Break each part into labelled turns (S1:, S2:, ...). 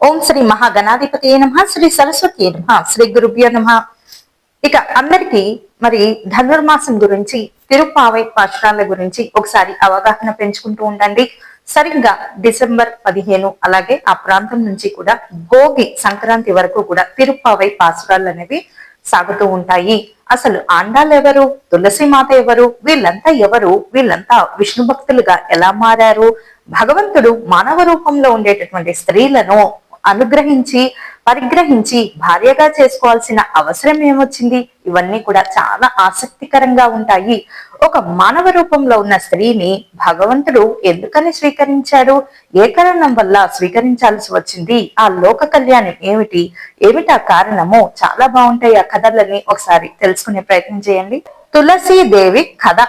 S1: ఓం శ్రీ మహాగణాధిపతి నమ శ్రీ సరస్వతి నమ శ్రీ గురుభ్యో నమ. ఇక అందరికి మరి ధనుర్మాసం గురించి తిరుపావై పాఠశాల గురించి ఒకసారి అవగాహన పెంచుకుంటూ ఉండండి. సరిగ్గా డిసెంబర్ పదిహేను అలాగే ఆ ప్రాంతం నుంచి కూడా భోగి సంక్రాంతి వరకు కూడా తిరుపావై పాసురాలు అనేవి సాగుతూ ఉంటాయి. అసలు ఆండాలు ఎవరు? తులసి మాత ఎవరు? వీళ్ళంతా ఎవరు? వీళ్ళంతా విష్ణు భక్తులుగా ఎలా మారారు? భగవంతుడు మానవ రూపంలో ఉండేటటువంటి స్త్రీలను అనుగ్రహించి పరిగ్రహించి భార్యగా చేసుకోవాల్సిన అవసరం ఏమొచ్చింది? ఇవన్నీ కూడా చాలా ఆసక్తికరంగా ఉంటాయి. ఒక మానవ రూపంలో ఉన్న స్త్రీని భగవంతుడు ఎందుకని స్వీకరించాడు? ఏ కారణం వల్ల స్వీకరించాల్సి వచ్చింది? ఆ లోక కళ్యాణం ఏమిటి? ఏమిటి ఆ కారణము? చాలా బాగుంటాయి ఆ కథలని ఒకసారి తెలుసుకునే ప్రయత్నం చేయండి. తులసీదేవి కథ.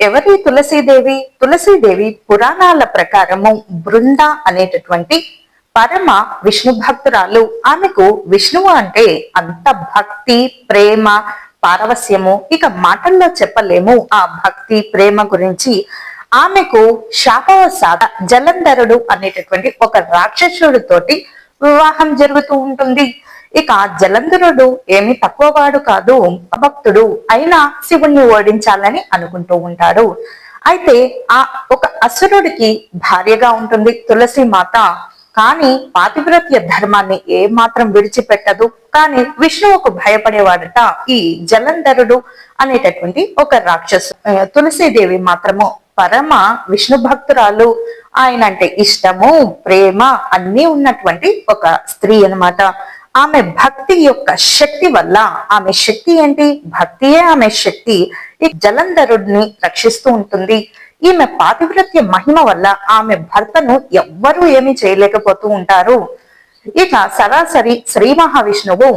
S1: ఎవరి తులసీదేవి? తులసీదేవి పురాణాల ప్రకారము బృంద అనేటటువంటి పరమ విష్ణు భక్తురాలు. ఆమెకు విష్ణువు అంటే అంత భక్తి ప్రేమ పారవస్యము. ఇక మాటల్లో చెప్పలేము. ఆ భక్తి ప్రేమ గురించి ఆమెకు శాపవసాద జలంధరుడు అనేటటువంటి ఒక రాక్షసుడు తోటి వివాహం జరుగుతూ ఉంటుంది. ఇక జలంధరుడు ఏమి తక్కువవాడు కాదు భక్తుడు. అయినా శివుణ్ణి ఓడించాలని అనుకుంటూ ఉంటాడు. అయితే ఆ ఒక అసురుడికి భార్యగా ఉంటుంది. తులసి మాత కానీ పాతివ్రత్య ధర్మాన్ని ఏమాత్రం విడిచిపెట్టదు. కానీ విష్ణువుకు భయపడేవాడట ఈ జలంధరుడు అనేటటువంటి ఒక రాక్షసు. తులసీదేవి మాత్రము పరమ విష్ణు భక్తురాలు. ఆయన అంటే ఇష్టము ప్రేమ అన్ని ఉన్నటువంటి ఒక స్త్రీ అన్నమాట. ఆమె భక్తి యొక్క శక్తి వల్ల ఆమె శక్తి ఏంటి? భక్తియే ఆమె శక్తి. ఈ జలంధరుడిని రక్షిస్తూ ఉంటుంది. ఈమె పాతివ్రత్య మహిమ వల్ల ఆమె భర్తను ఎవ్వరూ ఏమీ చేయలేకపోతూ ఉంటారు. ఇక సరాసరి శ్రీ మహావిష్ణువు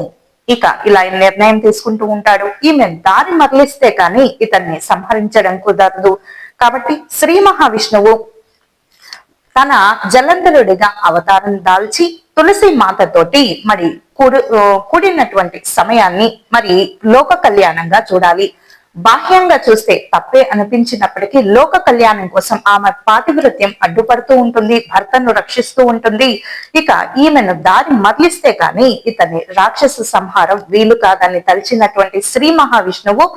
S1: ఇక ఇలా నిర్ణయం తీసుకుంటూ ఉంటాడు. ఈమె దారి మరలిస్తే కానీ ఇతన్ని సంహరించడం కుదరదు. కాబట్టి శ్రీ మహావిష్ణువు తన జలంధరుడిగా అవతారం దాల్చి తులసి మాతతోటి మరి కూడు కూడినటువంటి సమయాన్ని మరి లోక కళ్యాణంగా చూడాలి. బాహ్యంగా చూస్తే తప్పే అనిపించినప్పటికీ లోక కళ్యాణం కోసం ఆమె పాతివృత్యం అడ్డుపడుతూ ఉంటుంది భర్తను రక్షిస్తూ ఉంటుంది. ఇక ఈమెను దారి మరలిస్తే కానీ ఇతని రాక్షస సంహారం వీలు కాదని తలిచినటువంటి శ్రీ మహావిష్ణువు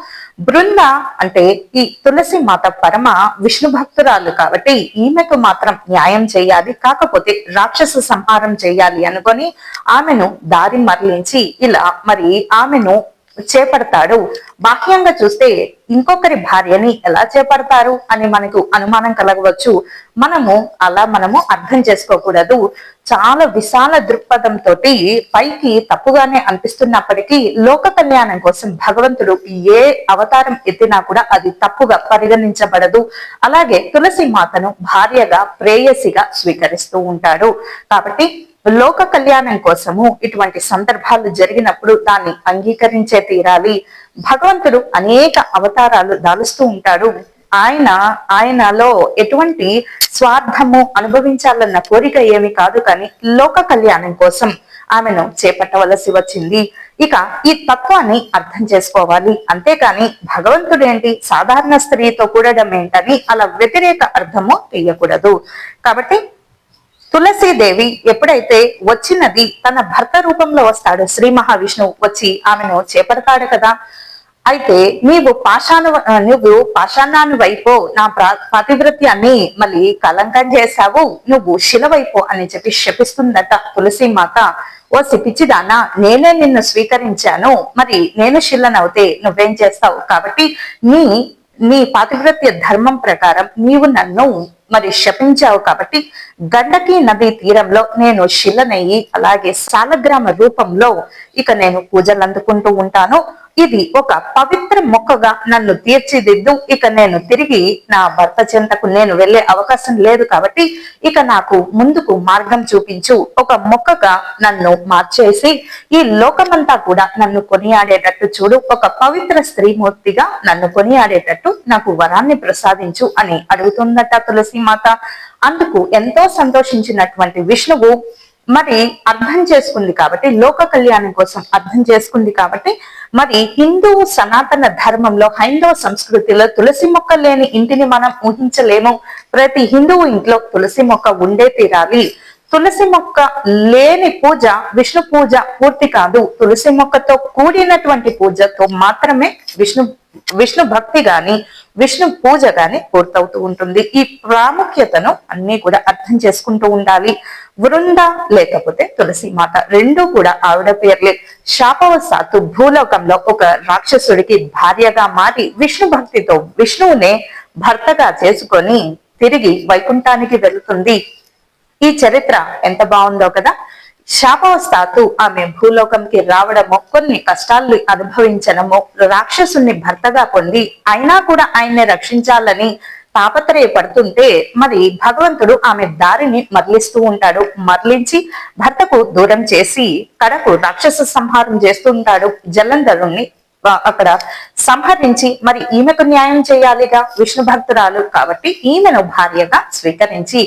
S1: బృంద అంటే ఈ తులసి మాత పరమ విష్ణు భక్తురాలు కాబట్టి ఈమెకు మాత్రం న్యాయం చేయాలి కాకపోతే రాక్షస సంహారం చేయాలి అనుకొని ఆమెను దారి మరలించి ఇలా మరి ఆమెను చేపడతాడు. బాహ్యంగా చూస్తే ఇంకొకరి భార్యని ఎలా చేపడతారు అని మనకు అనుమానం కలగవచ్చు. మనము అలా మనము అర్థం చేసుకోకూడదు. చాలా విశాల దృక్పథంతో పైకి తప్పుగానే అనిపిస్తున్నప్పటికీ లోక కళ్యాణం కోసం భగవంతుడు ఏ అవతారం ఎత్తినా కూడా అది తప్పుగా పరిగణించబడదు. అలాగే తులసి మాతను భార్యగా ప్రేయసిగా స్వీకరిస్తూ ఉంటాడు. కాబట్టి లోక కళ్యాణం కోసము ఇటువంటి సందర్భాలు జరిగినప్పుడు దాన్ని అంగీకరించే తీరాలి. భగవంతుడు అనేక అవతారాలు దాలుస్తూ ఉంటాడు. ఆయన ఆయనలో ఎటువంటి స్వార్థము అనుభవించాలన్న కోరిక ఏమి కాదు కానీ లోక కళ్యాణం కోసం ఆమెను చేపట్టవలసి వచ్చింది. ఇక ఈ తత్వాన్ని అర్థం చేసుకోవాలి. అంతేకాని భగవంతుడు ఏంటి? సాధారణ స్త్రీతో కూడడం ఏంటని అలా వ్యతిరేక అర్థము వేయకూడదు కాబట్టి తులసీదేవి ఎప్పుడైతే వచ్చినది తన భర్త రూపంలో వస్తాడు శ్రీ మహావిష్ణువు వచ్చి ఆమెను చేపడతాడు కదా. అయితే నీవు పాషాణ నువ్వు పాషాణాన్ని వైపో నా పాతివృత్యాన్ని మళ్ళీ కలంకం చేశావు నువ్వు శిలవైపో అని చెప్పి శపిస్తుందట తులసి మాత ఓ సిపిచ్చిదానా నేనే నిన్ను స్వీకరించాను. మరి నేను శిల్లనవుతే నువ్వేం చేస్తావు? కాబట్టి నీ నీ పాతివ్రత్య ధర్మం ప్రకారం నీవు నన్ను మరి శపించావు కాబట్టి గండకి నది తీరంలో నేను శిలనయ్యి అలాగే శాలగ్రామ రూపంలో ఇక నేను పూజలు అందుకుంటూ ఉంటాను. ఇది ఒక పవిత్ర మొక్కగా నన్ను తీర్చిదిద్దు. ఇక నేను తిరిగి నా భర్త చెంతకు నేను వెళ్ళే అవకాశం లేదు కాబట్టి ఇక నాకు ముందుకు మార్గం చూపించు. ఒక మొక్కగా నన్ను మార్చేసి ఈ లోకమంతా కూడా నన్ను కొనియాడేటట్టు చూడు. ఒక పవిత్ర స్త్రీమూర్తిగా నన్ను కొనియాడేటట్టు నాకు వరాన్ని ప్రసాదించు అని అడుగుతుందట తులసి మాత. అందుకు ఎంతో సంతోషించినటువంటి విష్ణువు మరి అర్థం చేసుకుంది కాబట్టి లోక కళ్యాణం కోసం అర్థం చేసుకుంది కాబట్టి మరి హిందూ సనాతన ధర్మంలో హైందవ సంస్కృతిలో తులసి మొక్క లేని ఇంటిని మనం ఊహించలేము. ప్రతి హిందువు ఇంట్లో తులసి మొక్క ఉండే తీరాలి. తులసి మొక్క లేని పూజ విష్ణు పూజ పూర్తి కాదు. తులసి మొక్కతో కూడినటువంటి పూజతో మాత్రమే విష్ణు విష్ణు భక్తి గాని విష్ణు పూజ గాని పూర్తవుతూ ఉంటుంది. ఈ ప్రాముఖ్యతను అన్ని కూడా అర్థం చేసుకుంటూ ఉండాలి. వృంద లేకపోతే తులసి మాత రెండు కూడా ఆవిడ పేర్లే. శాపవశాత్తు భూలోకంలో ఒక రాక్షసుడికి భార్యగా మారి విష్ణు భక్తితో విష్ణువునే భర్తగా చేసుకొని తిరిగి వైకుంఠానికి వెళుతుంది. ఈ చరిత్ర ఎంత బాగుందో కదా. శాపవస్తాత్తు ఆమె భూలోకంకి రావడము కొన్ని కష్టాలు అనుభవించడము రాక్షసుని భర్తగా పొంది అయినా కూడా ఆయన్ని రక్షించాలని తాపత్రయపడుతుంటే మరి భగవంతుడు ఆమె దారిని మరలిస్తూ ఉంటాడు. మరలించి భర్తకు దూరం చేసి కడకు రాక్షస సంహారం చేస్తుంటాడు జలంధరుణ్ణి. అక్కడ సంహరించి మరి ఈమెకు న్యాయం చేయాలిగా విష్ణు భక్తురాలు కాబట్టి ఈమెను భార్యగా స్వీకరించి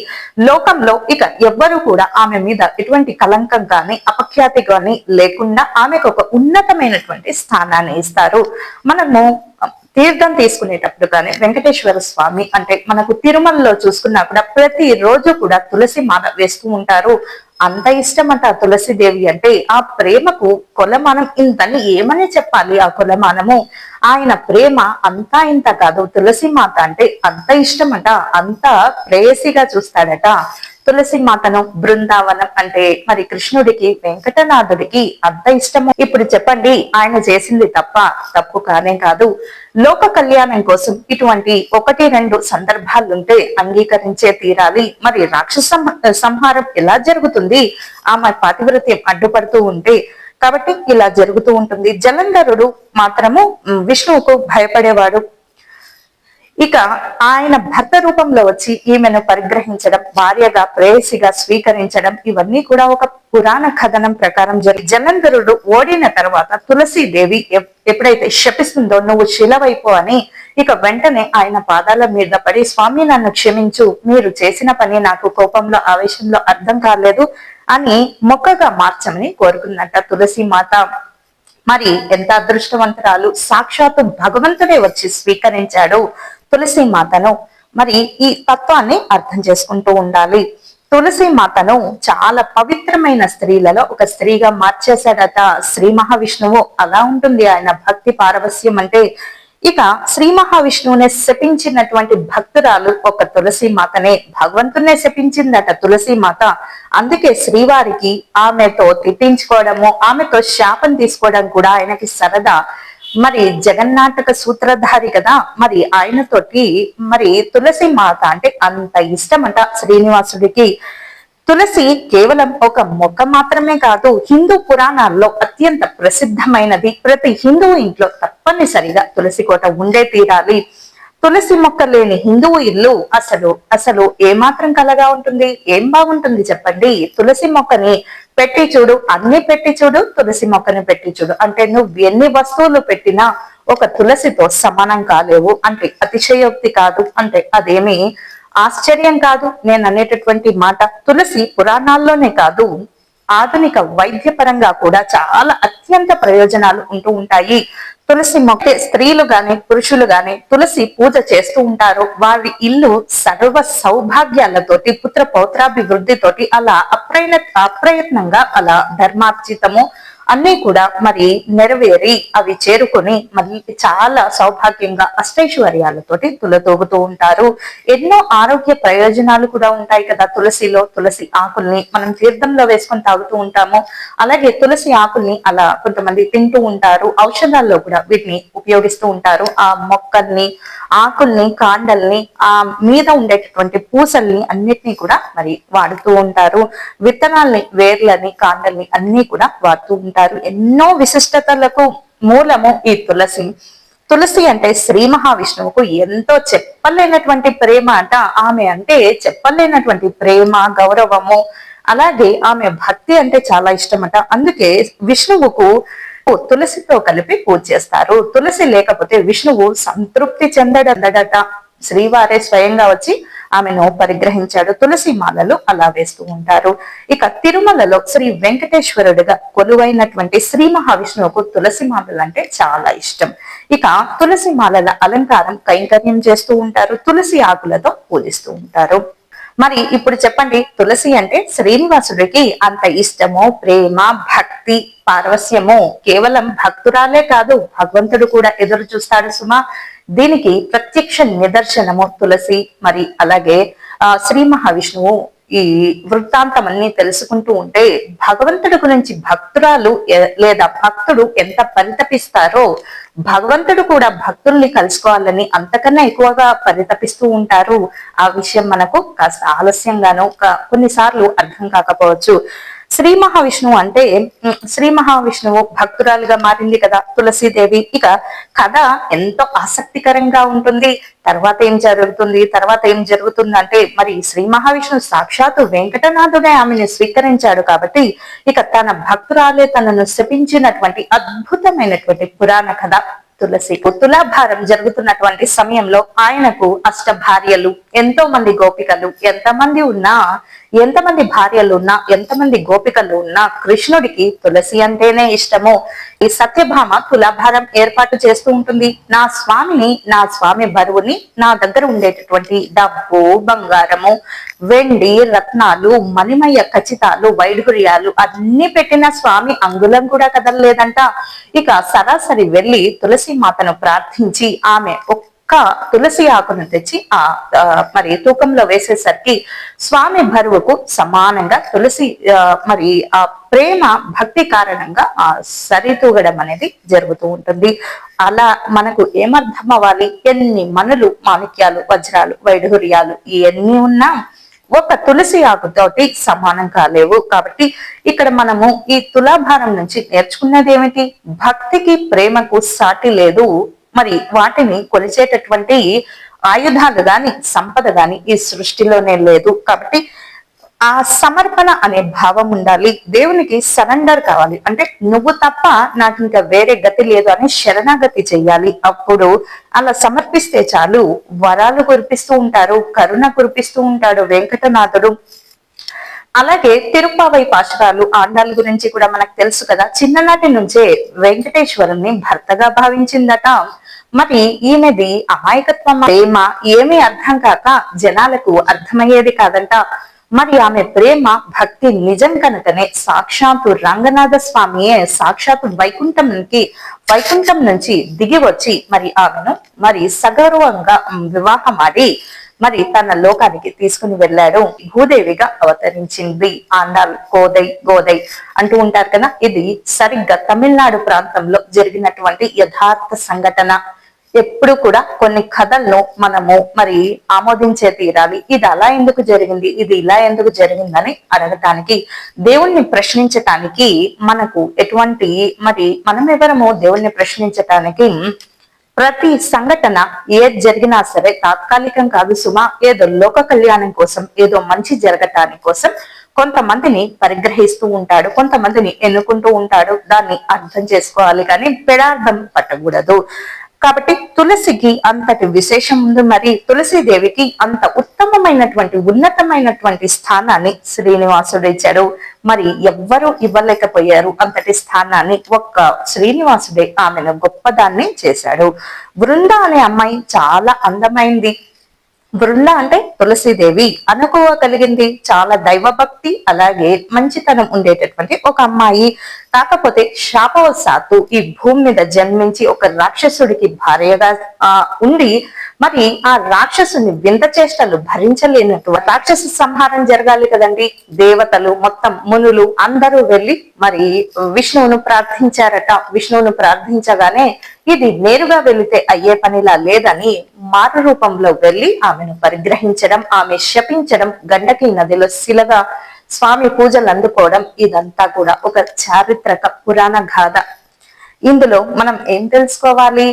S1: లోకంలో ఇక ఎవ్వరూ కూడా ఆమె మీద ఎటువంటి కలంకం కానీ అపఖ్యాతి కానీ లేకుండా ఆమెకు ఒక ఉన్నతమైనటువంటి స్థానాన్ని ఇస్తారు. మనము తీర్థం తీసుకునేటప్పుడు కానీ వెంకటేశ్వర స్వామి అంటే మనకు తిరుమలలో చూసుకున్నా కూడా ప్రతి రోజు కూడా తులసి మాల వేస్తూ ఉంటారు. అంత ఇష్టమట తులసిదేవి అంటే ఆ ప్రేమకు కొలమానం ఇంతని ఏమని చెప్పాలి ఆ కొలమానము? ఆయన ప్రేమ అంతా ఇంత కాదు. తులసి మాత అంటే అంత ఇష్టమట అంత ప్రేయసిగా చూస్తాడట. తులసి మాతను బృందావనం అంటే మరి కృష్ణుడికి వెంకటనాథుడికి అంత ఇష్టము. ఇప్పుడు చెప్పండి ఆయన చేసింది తప్ప తప్పు కానే కాదు. లోక కళ్యాణం కోసం ఇటువంటి ఒకటి రెండు సందర్భాలుంటే అంగీకరించే తీరాలి. మరి రాక్షస సంహారం ఎలా జరుగుతుంది? ఆమె పాతివ్రత్యం అడ్డుపడుతూ ఉంటే కాబట్టి ఇలా జరుగుతూ ఉంటుంది. జలంధరుడు మాత్రము విష్ణువుకు భయపడేవాడు. ఇక ఆయన భర్త రూపంలో వచ్చి ఈమెను పరిగ్రహించడం భార్యగా ప్రేయసిగా స్వీకరించడం ఇవన్నీ కూడా ఒక పురాణ కథనం ప్రకారం జరిగి జలంధరుడు ఓడిన తర్వాత తులసీదేవి ఎప్పుడైతే శపిస్తుందో నువ్వు శిలవైపో అని ఇక వెంటనే ఆయన పాదాల మీద పడి స్వామి నన్ను క్షమించు. మీరు చేసిన పని నాకు కోపంలో ఆవేశంలో అర్థం కాలేదు అని మొక్కగా మార్చమని కోరుకున్నట్ట తులసి మాత మరి ఎంత అదృష్టవంతరాలు. సాక్షాత్తు భగవంతుడే వచ్చి స్వీకరించాడు. తులసి మాతను మరి ఈ తత్వాన్ని అర్థం చేసుకుంటూ ఉండాలి. తులసి మాతను చాలా పవిత్రమైన స్త్రీలలో ఒక స్త్రీగా మార్చేశాడట శ్రీ మహావిష్ణువు. అలా ఉంటుంది ఆయన భక్తి పారవస్యం అంటే. ఇక శ్రీ మహావిష్ణువునే శపించినటువంటి భక్తురాలు ఒక తులసి మాతనే భగవంతునే శపించిందట తులసి మాత అందుకే శ్రీవారికి ఆమెతో తిట్టించుకోవడము ఆమెతో శాపం తీసుకోవడం కూడా ఆయనకి సరదా. మరి జగన్నాటక సూత్రధారి కదా మరి ఆయనతోటి మరి తులసి మాత అంటే అంత ఇష్టమంట శ్రీనివాసుడికి. తులసి కేవలం ఒక మొక్క మాత్రమే కాదు హిందూ పురాణాల్లో అత్యంత ప్రసిద్ధమైనది. ప్రతి హిందూ ఇంట్లో తప్పనిసరిగా తులసి కోట ఉండే తీరాలి. తులసి మొక్క లేని హిందువు ఇల్లు అసలు అసలు ఏమాత్రం కలగా ఉంటుంది? ఏం బాగుంటుంది చెప్పండి? తులసి మొక్కని పెట్టి చూడు అన్ని పెట్టి చూడు తులసి మొక్కని పెట్టి చూడు. అంటే నువ్వు ఎన్ని వస్తువులు పెట్టినా ఒక తులసితో సమానం కాలేవు. అంటే అతిశయోక్తి కాదు. అంటే అదేమి ఆశ్చర్యం కాదు. నేను అనేటటువంటి మాట తులసి పురాణాల్లోనే కాదు ఆధునిక వైద్యపరంగా కూడా చాలా అత్యంత ప్రయోజనాలు ఉంటూ ఉంటాయి. తులసి మొక్క స్త్రీలు గాని పురుషులు గాని తులసి పూజ చేస్తూ ఉంటారు. వారి ఇల్లు సర్వ సౌభాగ్యాలతోటి పుత్ర పౌత్రాభివృద్ధితోటి అలా అప్రయత్న అప్రయత్నంగా అలా ధర్మార్జితము. అన్ని కూడా మరి నెరవేరి అవి చేరుకొని మళ్ళీ చాలా సౌభాగ్యంగా అష్టైశ్వర్యాలతోటి తులతోగుతూ ఉంటారు. ఎన్నో ఆరోగ్య ప్రయోజనాలు కూడా ఉంటాయి కదా తులసిలో. తులసి ఆకుల్ని మనం తీర్థంలో వేసుకొని తాగుతూ ఉంటాము. అలాగే తులసి ఆకుల్ని అలా కొంతమంది తింటూ ఉంటారు. ఔషధాల్లో కూడా వీటిని ఉపయోగిస్తూ ఉంటారు. ఆ మొక్కల్ని ఆకుల్ని కాండల్ని ఆ మీద ఉండేటటువంటి పూసల్ని అన్నిటినీ కూడా మరి వాడుతూ ఉంటారు. విత్తనాల్ని వేర్లని కాండల్ని అన్ని కూడా వాడుతూ ఉంటారు ఎన్నో విశిష్టతలకు మూలము ఈ తులసి. తులసి అంటే శ్రీ మహావిష్ణువుకు ఎంతో చెప్పలేనటువంటి ప్రేమ అంట. ఆమె అంటే చెప్పలేనటువంటి ప్రేమ గౌరవము. అలాగే ఆమె భక్తి అంటే చాలా ఇష్టమట అందుకే విష్ణువుకు తులసితో కలిపి పూజ చేస్తారు. తులసి లేకపోతే విష్ణువు సంతృప్తి చెందడందడట. శ్రీవారే స్వయంగా వచ్చి ఆమెను పరిగ్రహించాడు. తులసి మాలలు అలా వేస్తూ ఉంటారు. ఇక తిరుమలలో శ్రీ వెంకటేశ్వరుడిగా కొలువైనటువంటి శ్రీ మహావిష్ణువుకు తులసి మాలలు అంటే చాలా ఇష్టం. ఇక తులసి మాలల అలంకారం కైంకర్యం చేస్తూ ఉంటారు. తులసి ఆకులతో పూజిస్తూ ఉంటారు. మరి ఇప్పుడు చెప్పండి తులసి అంటే శ్రీనివాసుడికి అంత ఇష్టము ప్రేమ భక్తి పారవస్యము? కేవలం భక్తురాలే కాదు భగవంతుడు కూడా ఎదురు చూస్తాడు సుమా. దీనికి ప్రత్యక్ష నిదర్శనము తులసి మరి అలాగే ఆ శ్రీ మహావిష్ణువు ఈ వృత్తాంతం అన్ని తెలుసుకుంటూ ఉంటే భగవంతుడి గురించి భక్తురాలు లేదా భక్తుడు ఎంత పరితపిస్తారో భగవంతుడు కూడా భక్తుల్ని కలుసుకోవాలని అంతకన్నా ఎక్కువగా పరితపిస్తూ ఉంటారు. ఆ విషయం మనకు కాస్త ఆలస్యంగానో కొన్నిసార్లు అర్థం కాకపోవచ్చు. శ్రీ మహావిష్ణువు అంటే శ్రీ మహావిష్ణువు భక్తురాలుగా మారింది కదా తులసీదేవి. ఇక కథ ఎంతో ఆసక్తికరంగా ఉంటుంది. తర్వాత ఏం జరుగుతుంది? తర్వాత ఏం జరుగుతుంది అంటే మరి శ్రీ మహావిష్ణువు సాక్షాత్తు వెంకటనాథుడే ఆమెను స్వీకరించాడు కాబట్టి ఇక తన భక్తురాలే తనను శపించినటువంటి అద్భుతమైనటువంటి పురాణ కథ తులసి తులాభారం జరుగుతున్నటువంటి సమయంలో ఆయనకు అష్ట భార్యలు ఎంతో మంది గోపికలు ఎంతమంది ఉన్నా ఎంతమంది భార్యలు ఉన్నా ఎంతమంది గోపికలు ఉన్నా కృష్ణుడికి తులసి అంటేనే ఇష్టము. ఈ సత్యభామ తులాభారం ఏర్పాటు చేస్తూ ఉంటుంది. నా స్వామిని నా స్వామి బరువుని నా దగ్గర ఉండేటటువంటి డబ్బు బంగారము వెండి రత్నాలు మణిమయ ఖచ్చితాలు వైఢూర్యాలు అన్ని పెట్టిన స్వామి అంగుళం కూడా కదలలేదంట. ఇక సరాసరి వెళ్ళి తులసి మాతను ప్రార్థించి ఆమె ఒక్క తులసి ఆకును తెచ్చి ఆ మరి తూకంలో వేసేసరికి స్వామి బరువుకు సమానంగా తులసి మరి ఆ ప్రేమ భక్తి కారణంగా ఆ సరితూగడం అనేది జరుగుతూ ఉంటుంది. అలా మనకు ఏమర్థం అవ్వాలి? ఎన్ని మనులు మాణిక్యాలు వజ్రాలు వైఢూర్యాలు ఇవన్నీ ఉన్నా ఒక తులసి ఆకుతోటి సమానం కాలేవు. కాబట్టి ఇక్కడ మనము ఈ తులాభారం నుంచి నేర్చుకున్నది ఏమిటి భక్తికి ప్రేమకు సాటి లేదు. మరి వాటిని కొలిచేటటువంటి ఆయుధాలు గాని సంపద గాని ఈ సృష్టిలోనే లేదు. కాబట్టి ఆ సమర్పణ అనే భావం ఉండాలి. దేవునికి సరెండర్ కావాలి. అంటే నువ్వు తప్ప నాకు ఇంకా వేరే గతి లేదు అని శరణాగతి చెయ్యాలి. అప్పుడు అలా సమర్పిస్తే చాలు. వరాలు కురిపిస్తూ ఉంటారు కరుణ కురిపిస్తూ ఉంటాడు వెంకటనాథుడు. అలాగే తిరుపావై పాశురాలు ఆండాల గురించి కూడా మనకు తెలుసు కదా. చిన్ననాటి నుంచే వెంకటేశ్వరుని భర్తగా భావించిందట. మరి ఈమెది అమాయకత్వం ప్రేమ ఏమీ అర్థం కాక జనాలకు అర్థమయ్యేది కాదంట. మరి ఆమె ప్రేమ భక్తి నిజం కనుకనే సాక్షాత్తు రంగనాథ స్వామియే సాక్షాత్తు వైకుంఠంకి వైకుంఠం నుంచి దిగి వచ్చి మరి ఆమెను మరి సగౌరవంగా వివాహమాడి మరి తన లోకానికి తీసుకుని వెళ్ళాడు. భూదేవిగా అవతరించింది. ఆండాల్ కోదై గోదై అంటూ ఉంటారు కదా. ఇది సరిగ్గా తమిళనాడు ప్రాంతంలో జరిగినటువంటి యథార్థ సంఘటన. ఎప్పుడు కూడా కొన్ని కథలను మనము మరి ఆమోదించే తీరాలి. ఇది అలా ఎందుకు జరిగింది? ఇది ఇలా ఎందుకు జరిగిందని అడగటానికి దేవుణ్ణి ప్రశ్నించటానికి మనకు ఎటువంటి మరి మనం ఎవరము దేవుణ్ణి ప్రశ్నించటానికి ప్రతి సంఘటన ఏది జరిగినా సరే తాత్కాలికం కాదు సుమా ఏదో లోక కళ్యాణం కోసం ఏదో మంచి జరగటానికి కోసం కొంతమందిని పరిగ్రహిస్తూ ఉంటాడు కొంతమందిని ఎన్నుకుంటూ ఉంటాడు. దాన్ని అర్థం చేసుకోవాలి కానీ పెడార్థం పట్టకూడదు. కాబట్టి తులసికి అంతటి విశేషం ఉంది. మరి తులసీదేవికి అంత ఉత్తమమైనటువంటి ఉన్నతమైనటువంటి స్థానాన్ని శ్రీనివాసుడు ఇచ్చాడు. మరి ఎవ్వరూ ఇవ్వలేకపోయారు అంతటి స్థానాన్ని. ఒక్క శ్రీనివాసుడే ఆమెను గొప్పదాన్ని చేశాడు. బృంద అనే అమ్మాయి చాలా అందమైంది. బృంద అంటే తులసీదేవి అనుకువ కలిగింది. చాలా దైవభక్తి అలాగే మంచితనం ఉండేటటువంటి ఒక అమ్మాయి. కాకపోతే శాపవశాత్తు ఈ భూమి మీద జన్మించి ఒక రాక్షసుడికి భార్యగా ఆ, ఉండి మరి ఆ రాక్షసుని వింత చేష్టలు భరించలేనట్టు రాక్షస సంహారం జరగాలి కదండి. దేవతలు మొత్తం మునులు అందరూ వెళ్ళి మరి విష్ణువును ప్రార్థించారట. విష్ణువును ప్రార్థించగానే ఇది నేరుగా వెళితే అయ్యే పనిలా లేదని మారు రూపంలో వెళ్ళి ఆమెను పరిగ్రహించడం ఆమె శపించడం గండకి నదిలో శిలగా స్వామి పూజలు అందుకోవడం ఇదంతా కూడా ఒక చారిత్రక పురాణ గాథ. ఇందులో మనం ఏం తెలుసుకోవాలి?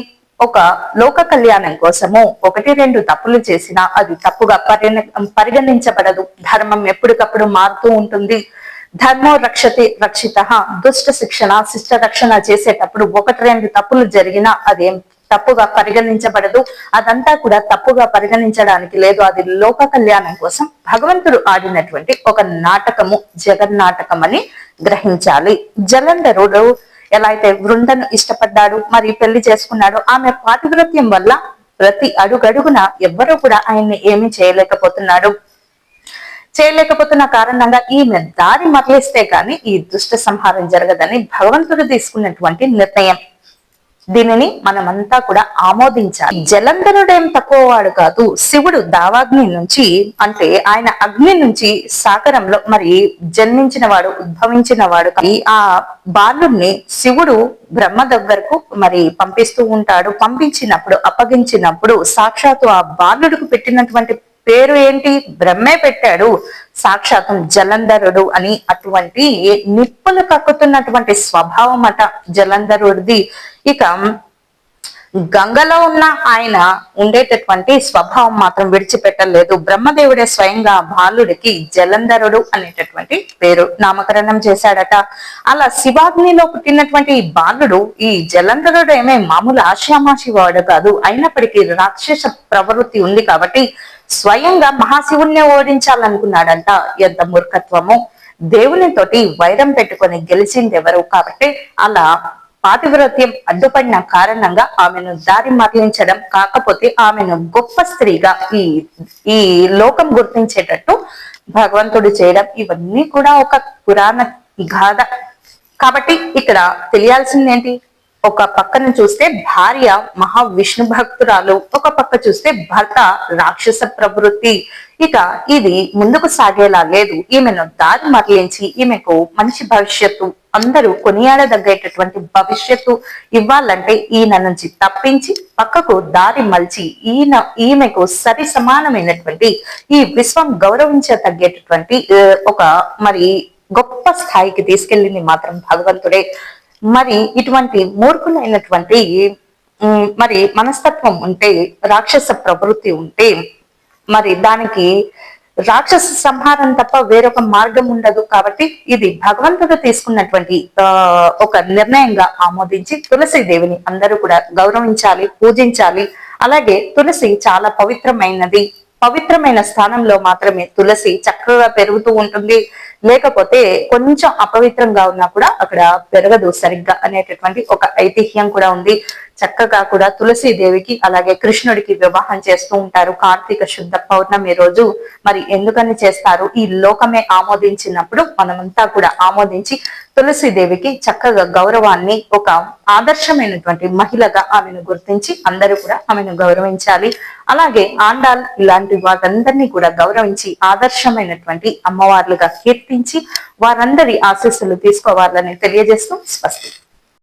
S1: ఒక లోక కళ్యాణం కోసము ఒకటి రెండు తప్పులు చేసినా అది తప్పుగా పరిగణ పరిగణించబడదు. ధర్మం ఎప్పటికప్పుడు మారుతూ ఉంటుంది. ధర్మో రక్షతి రక్షిత. దుష్ట శిక్షణ శిష్ట రక్షణ చేసేటప్పుడు ఒకటి రెండు తప్పులు జరిగినా అదేం తప్పుగా పరిగణించబడదు. అదంతా కూడా తప్పుగా పరిగణించడానికి లేదు. అది లోక కళ్యాణం కోసం భగవంతుడు ఆడినటువంటి ఒక నాటకము జగన్నాటకం అని గ్రహించాలి. జలంధరుడు ఎలా అయితే వృందను ఇష్టపడ్డాడు మరి పెళ్ళి చేసుకున్నాడు ఆమె పాతివ్రత్యం వల్ల ప్రతి అడుగడుగున ఎవ్వరూ కూడా ఆయన్ని ఏమీ చేయలేకపోతున్నాడు చేయలేకపోతున్న కారణంగా ఈమె దారి మరలిస్తే గాని ఈ దుష్ట సంహారం జరగదని భగవంతుడు తీసుకున్నటువంటి నిర్ణయం. దీనిని మనమంతా కూడా ఆమోదించాలి. జలంధరుడేం తక్కువ వాడు కాదు. శివుడు దావాగ్ని నుంచి అంటే ఆయన అగ్ని నుంచి సాగరంలో మరి జన్మించిన వాడు ఉద్భవించిన వాడు ఆ బాలుణ్ణి శివుడు బ్రహ్మ దగ్గరకు మరి పంపిస్తూ ఉంటాడు. పంపించినప్పుడు అప్పగించినప్పుడు సాక్షాత్తు ఆ బాలుడికి పెట్టినటువంటి పేరు ఏంటి? బ్రహ్మే పెట్టాడు. సాక్షాతం జలంధరుడు అని అటువంటి నిప్పులు కక్కుతున్నటువంటి స్వభావం అట జలంధరుడిది. ఇక గంగలో ఉన్న ఆయన ఉండేటటువంటి స్వభావం మాత్రం విడిచిపెట్టలేదు. బ్రహ్మదేవుడే స్వయంగా బాలుడికి జలంధరుడు అనేటటువంటి పేరు నామకరణం చేశాడట. అలా శివాగ్నిలో పుట్టినటువంటి ఈ బాలుడు ఈ జలంధరుడు ఏమే మామూలు ఆశామాషి వాడు కాదు. అయినప్పటికీ రాక్షస ప్రవృత్తి ఉంది కాబట్టి స్వయంగా మహాశివుణ్ణి ఓడించాలనుకున్నాడంట. ఎంత మూర్ఖత్వము. దేవునితోటి వైరం పెట్టుకొని గెలిచింది ఎవరు కాబట్టి అలా పాతివ్రత్యం అడ్డుపడిన కారణంగా ఆమెను దారి మరలించడం కాకపోతే ఆమెను గొప్ప స్త్రీగా ఈ ఈ లోకం గుర్తించేటట్టు భగవంతుడు చేయడం ఇవన్నీ కూడా ఒక పురాణ గాథ. కాబట్టి ఇక్కడ తెలియాల్సింది ఏంటి ఒక పక్కన చూస్తే భార్య మహా విష్ణు భక్తురాలు ఒక పక్క చూస్తే భర్త రాక్షస ప్రవృత్తి. ఇక ఇది ముందుకు సాగేలా లేదు. ఈమెను దారి మరలించి ఈమెకు మంచి భవిష్యత్తు అందరూ కొనియాడదగ్గేటటువంటి భవిష్యత్తు ఇవ్వాలంటే ఈయన నుంచి తప్పించి పక్కకు దారి మలిచి ఈయన ఈమెకు సరి సమానమైనటువంటి ఈ విశ్వం గౌరవించదగ్గేటటువంటి ఒక మరి గొప్ప స్థాయికి తీసుకెళ్ళింది మాత్రం భగవంతుడే. మరి ఇటువంటి మూర్ఖులైనటువంటి మరి మనస్తత్వం ఉంటే రాక్షస ప్రవృత్తి ఉంటే మరి దానికి రాక్షస సంహారం తప్ప వేరొక మార్గం ఉండదు కాబట్టి ఇది భగవంతుడు తీసుకున్నటువంటి ఆ ఒక నిర్ణయంగా ఆమోదించి తులసి దేవిని అందరూ కూడా గౌరవించాలి పూజించాలి. అలాగే తులసి చాలా పవిత్రమైనది. పవిత్రమైన స్థానంలో మాత్రమే తులసి చక్కగా పెరుగుతూ ఉంటుంది. లేకపోతే కొంచెం అపవిత్రంగా ఉన్నా కూడా అక్కడ పెరగదు సరిగ్గా అనేటటువంటి ఒక ఐతిహ్యం కూడా ఉంది. చక్కగా కూడా తులసి దేవికి అలాగే కృష్ణుడికి వివాహం చేస్తూ ఉంటారు కార్తీక శుద్ధ పౌర్ణమి రోజు. మరి ఎందుకని చేస్తారు? ఈ లోకమే ఆమోదించినప్పుడు మనమంతా కూడా ఆమోదించి తులసి దేవికి చక్కగా గౌరవాన్ని ఒక ఆదర్శమైనటువంటి మహిళగా ఆమెను గుర్తించి అందరూ కూడా ఆమెను గౌరవించాలి. అలాగే ఆండాల్ ఇలాంటి వారందరినీ కూడా గౌరవించి ఆదర్శమైనటువంటి అమ్మవార్లుగా కీర్తించి వారందరి ఆశీస్సులు తీసుకోవాలని తెలియజేస్తూ స్పష్టం.